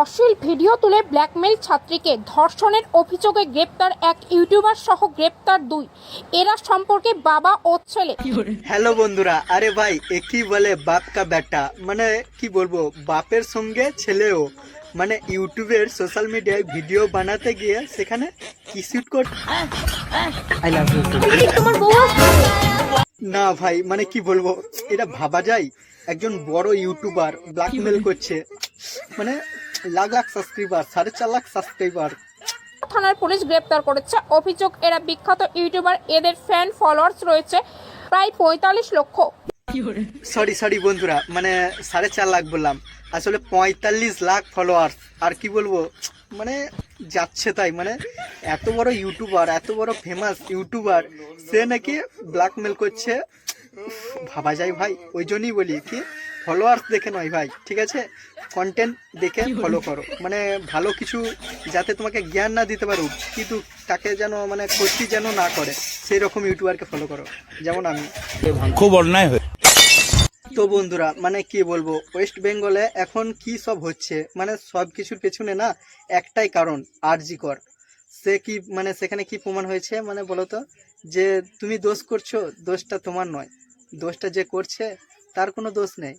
অশ্লীল ভিডিও তুলে ব্ল্যাকমেল ছাত্রীকে ধর্ষণের অভিযোগে গ্রেপ্তার এক ইউটিউবার সহ গ্রেপ্তার দুই। এরা সম্পর্কে বাবা ও ছেলে। হ্যালো বন্ধুরা আরে ভাই এ কি বলে বাপ কা বেটা? মানে কি বলব বাপের সঙ্গে ছেলেও। মানে ইউটিউবের সোশ্যাল মিডিয়ায় ভিডিও বানাতে গিয়ে সেখানে কি শুট কর আই লাভ ইউ না ভাই মানে কি বলব এটা ভাবা যায়। একজন বড় ইউটিউবার ব্ল্যাকমেল করছে। মানে লাখ লাখ সাবস্ক্রাইবার সাড়ে চার লাখ সাবস্ক্রাইবার থানার পুলিশ গ্রেপ্তার করেছে। অভিযোগ এরা বিখ্যাত ইউটিউবার এদের ফ্যান ফলোয়ার্স রয়েছে প্রায় পঁয়তাল্লিশ লক্ষ। সরি সরি বন্ধুরা মানে সাড়ে চার লাখ বললাম। আসলে পঁয়তাল্লিশ লাখ ফলোয়ার্স আর কি বলব? মানে যাচ্ছে তাই মানে এত বড় ইউটিউবার এত বড় ফেমাস ইউটিউবার সে নাকি ব্ল্যাকমেল করছে। ভাবা যায় ভাই ওই জন্যই বলি কি ফলোয়ার্স দেখে নয় ভাই ঠিক আছে? কন্টেন্ট দেখে ফলো করো। মানে ভালো কিছু যাতে তোমাকে জ্ঞান না দিতে পারুক কিন্তু তাকে যেন মানে ক্ষতি যেন না করে সেই রকম ইউটিউবারকে ফলো করো। যেমন আমি। খুব অন্যায় হয়ে তো বন্ধুরা মানে কি বলব ওয়েস্ট বেঙ্গলে এখন কি সব হচ্ছে? মানে সব কিছুর পেছনে না একটাই কারণ আরজি কর। সে কি মানে সেখানে কি প্রমাণ হয়েছে মানে বলো তো? যে তুমি দোষ করছ দোষটা তোমার নয়। দোষটা যে করছে তার কোনো দোষ নেই।